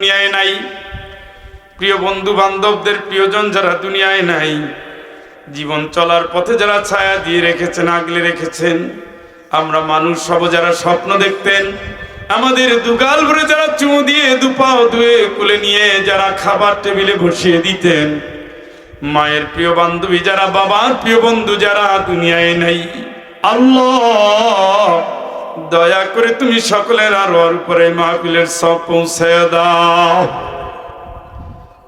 দুনিয়ায় নাই। প্রিয় বন্ধু বান্ধবদের প্রিয়জন যারা দুনিয়ায় নাই, জীবন চলার পথে যারা ছায়া দিয়ে রেখেছেন, আগলে রেখেছেন, আমরা মানুষ সব যারা স্বপ্ন দেখতেন। আমাদের দুগাল ভরে যারা চুমু দিয়ে, দুপাও দুয়ে কুলে নিয়ে যারা খাবার টেবিলে বসিয়ে দিতেন। মায়ের প্রিয় বান্ধবী যারা, বাবার প্রিয় বন্ধু যারা দুনিয়ায় নাই। আল্লাহ দয়া করে তুমি সকলের আর ওর উপরে মাহফিলের সব পৌঁছে দাও।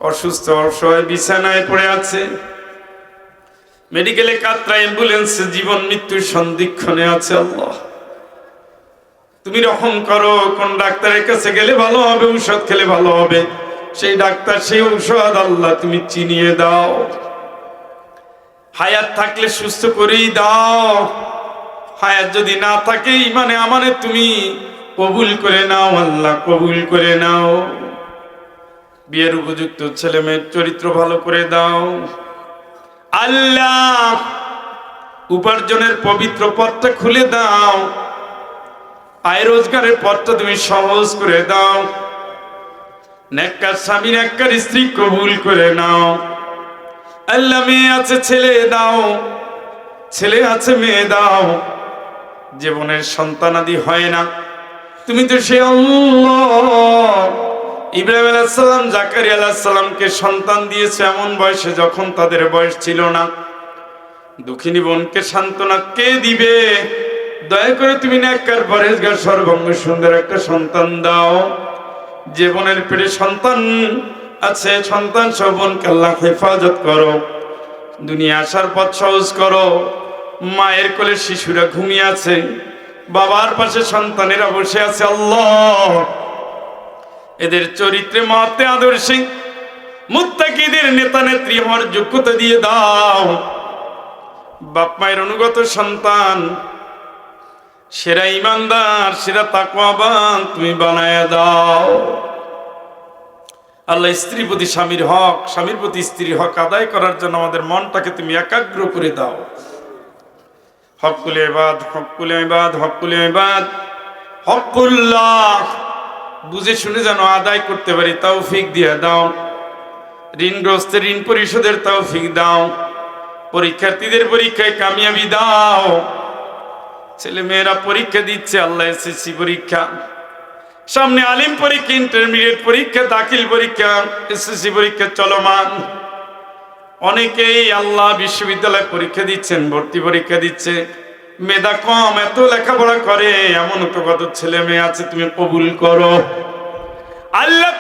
অসুস্থ, অসহায়, বিছানায় পড়ে আছে। মেডিকেলে কাতরা অ্যাম্বুলেন্স, জীবন মৃত্যুর সন্ধিক্ষণে আছে আল্লাহ। তুমি রকম করো, কোন ডাক্তারের কাছে গেলে ভালো হবে, ঔষধ খেলে ভালো হবে? সেই ডাক্তার, সেই ঔষধ আল্লাহ তুমি চিনিয়ে দাও। হায়াত থাকলে সুস্থ করেই দাও। হায়াত যদি না থাকে, ইমানে আমানে তুমি কবুল করে নাও, আল্লাহ কবুল করে নাও। বিয়ের উপযুক্ত ছেলে মেয়ের চরিত্র ভালো করে দাও। আল্লাহ উপার্জনের পবিত্র পথটা খুলে দাও। আয় রোজগারের পথটা তুমি সহজ করে দাও। নেককার স্বামী, নেককার স্ত্রী কবুল করে নাও। আল্লাহ মেয়ে আছে, ছেলে দাও। ছেলে আছে, মেয়ে দাও। জীবনের সন্তানাদি হয় না। তুমি তো সে ইব্রাহিম আলাইসাল্লাম জাকারি আলাহিসাল্লামকে সন্তান দিয়েছে এমন বয়সে যখন তাদের বয়স ছিল না। দুঃখিনী বোনকে সান্ত্বনা কে দিবে? দয়া করে তুমি নাকার পরেজগার সর্বঙ্গ সুন্দর একটা সন্তান দাও। যে বোনের পেটে সন্তান আছে, সন্তান সব বোনকে আল্লাহ হেফাজত করো। দুনিয়া আসার পথ সহজ করো। মায়ের কোলে শিশুরা ঘুমিয়ে আছে, বাবার পাশে সন্তানেরা বসে আছে, আল্লাহ। এদের চরিত্রে মহাত্মে আদর্শে মুত্তাকিদের নেতা নেত্রী হওয়ার যোগ্যতা দিয়ে দাও। বাপ মায়ের অনুগত সন্তান, সেরা ইমানদার, সেরা তাকওয়াবান তুমি বানায় দাও। আল্লাহ স্ত্রী প্রতি স্বামীর হক, স্বামীর প্রতি স্ত্রীর হক আদায় করার জন্য আমাদের মনটাকে তুমি একাগ্র করে দাও। হকুল এবাদ হকুল এবাদ হকুল এবাদ হকুল্লাহ। বুঝে শুনে যেন আদায় করতে পারি, তৌফিক দিয়ে দাও। ঋণগ্রস্তের ঋণ পরিশোধের তৌফিক দাও। পরীক্ষার্থীদের পরীক্ষায় কামিয়াবি দাও। ছেলে মেয়েরা পরীক্ষা দিচ্ছে, আল্লাহ এসএসসি পরীক্ষা। সামনে আলিম পরীক্ষা, ইন্টারমিডিয়েট পরীক্ষা, দাখিল পরীক্ষা, এসএসসি পরীক্ষা চলমান। অনেকেই আল্লাহ বিশ্ববিদ্যালয়ে পরীক্ষা দিচ্ছেন, ভর্তি পরীক্ষা দিচ্ছে। মেধা কম, এত লেখাপড়া করে, এমন তো কত ছেলে মেয়ে আছে, তুমি কবুল করো। আল্লাহ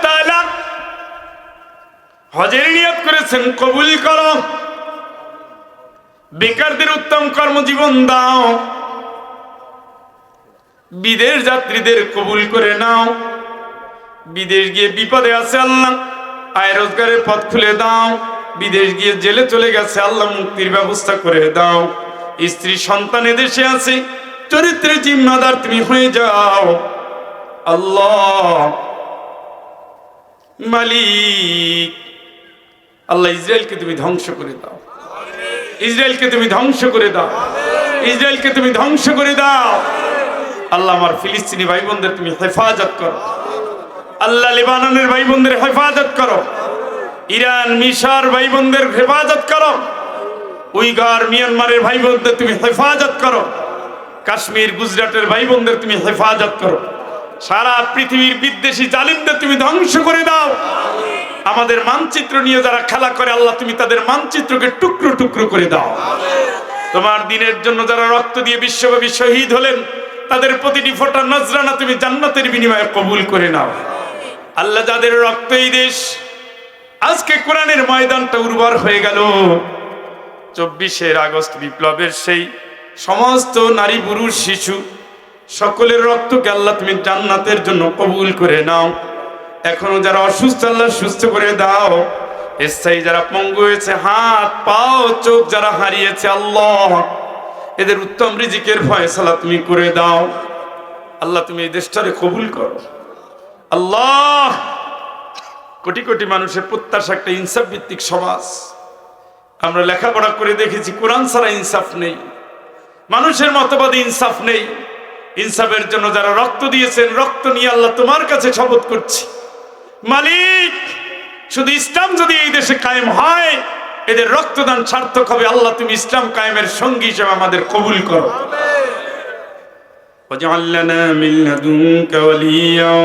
হজের নিয়ত করেছেন, কবুল করো। বেকারদের উত্তম কর্মজীবন দাও। বিদেশ যাত্রীদের কবুল করে নাও। বিদেশ গিয়ে বিপদে আছে আল্লাহ, আয় রোজগারের পথ খুলে দাও। বিদেশ গিয়ে জেলে চলে গেছে, আল্লাহ মুক্তির ব্যবস্থা করে দাও। স্ত্রী সন্তান এদেশে আছে চরিত্রের জিম্মাদার তুমি হয়ে যাও। আল্লাহ মালিক, আল্লাহ ইসরায়েলকে তুমি ধ্বংস করে দাও। ইসরায়েলকে তুমি ধ্বংস করে দাও। ইসরায়েলকে তুমি ধ্বংস করে দাও। আল্লাহ আমার ফিলিস্তিনি ভাই বোনদের তুমি হেফাজত করো। আল্লাহ লেবাননের ভাই বোনদের হেফাজত করো। ইরান, মিশর ভাই বোনদের হেফাজত করো। উইগার মিয়ানমারের ভাই বোনদের তুমি হেফাজত করো। কাশ্মীর, গুজরাটের ভাই বোনদের তুমি হেফাজত করো। সারা পৃথিবীর বিদ্বেষী জালিমদের তুমি ধ্বংস করে দাও। আমাদের মানচিত্র নিয়ে যারা খেলা করে, আল্লাহ তুমি তাদের মানচিত্রকে টুকরো টুকরো করে দাও। তোমার দিনের জন্য যারা রক্ত দিয়ে বিশ্বব্যাপী শহীদ হলেন, তাদের প্রতিটি ফোটা নজরানা তুমি জান্নাতের বিনিময়ে কবুল করে নাও। আল্লাহ যাদের রক্ত এই দেশ আজকে কোরআনের ময়দানটা উর্বর হয়ে গেল। চব্বিশের আগস্ট বিপ্লবের সেই সমস্ত নারী, পুরুষ, শিশু, সকলের রক্তকে আল্লাহ তুমি জান্নাতের জন্য কবুল করে নাও। এখনও যারা অসুস্থ, আল্লাহ সুস্থ করে দাও। স্থায়ী যারা পঙ্গু হয়েছে, হাত, পাও, চোখ যারা হারিয়েছে, আল্লাহ, এদের উত্তম রিজিকের ফয়সালা তুমি করে দাও। আল্লাহ তুমি এই দেশটারে কবুল করো। আল্লাহ কোটি কোটি মানুষের প্রত্যাশা একটা ইনসাফ ভিত্তিক সমাজ আমরা লেখাপড়া করে দেখেছি কোরআন ছাড়া ইনসাফ নেই মানুষের মতবাদে ইনসাফ নেই ইনসাফের জন্য যারা রক্ত দিয়েছেন রক্ত নিয়ে আল্লাহ তোমার কাছে শপথ করছি মালিক শুধু ইসলাম যদি এই দেশে কায়েম হয় এদের রক্তদান সার্থক হবে আল্লাহ তুমি ইসলাম কায়েমের সঙ্গী হিসেবে আমাদের কবুল করো واجعل لنا من لدنك وليا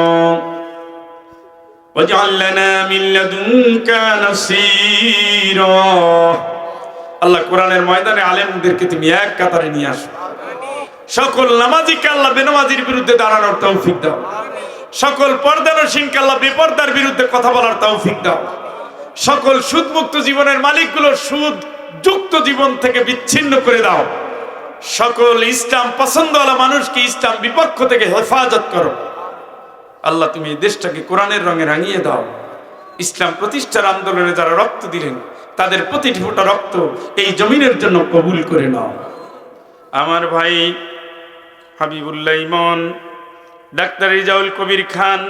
واجعل لنا من لدنك نصيرا আল্লাহ কোরআনের ময়দানে আলেমদেরকে তুমি এক কাতারে নিয়ে আসো সকল নামাজিকে আল্লাহ বেনামাজির বিরুদ্ধে দাঁড়ানোর তৌফিক দাও সকল পর্দানসীনকে আল্লাহ বেপর্দার বিরুদ্ধে কথা বলার তৌফিক দাও সকল সুদমুক্ত জীবনের মালিকগুলো সুদ যুক্ত জীবন থেকে বিচ্ছিন্ন করে দাও সকল ইসলাম পছন্দওয়ালা মানুষকে ইসলাম বিপক্ষ থেকে হেফাজত করো আল্লাহ, তুমি এই দেশটাকে কোরআনের রঙে রাঙিয়ে দাও। ইসলাম প্রতিষ্ঠার আন্দোলনে যারা রক্ত দিলেন, তাদের প্রতিটি ফোঁটা রক্ত এই জমিনের জন্য কবুল করে নাও। আমার ভাই হাবিবুল্লাহ ইমন, ডাক্তার রিজাউল কবির খান,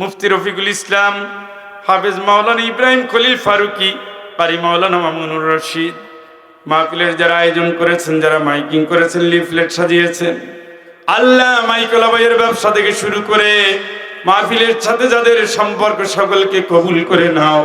মুফতি রফিকুল ইসলাম, হাফেজ মাওলানা ইব্রাহিম খলিল ফারুকি, পারি মাওলানা মামুনুর রশিদ, মাহফিলের যারা আয়োজন করেছেন, যারা মাইকিং করেছেন, লিফলেট সাজিয়েছেন আল্লাহ মাইকোলা ভাইয়ের ব্যবসা থেকে শুরু করে মাহফিলের সাথে যাদের সম্পর্ক, সকলকে কবুল করে নাও।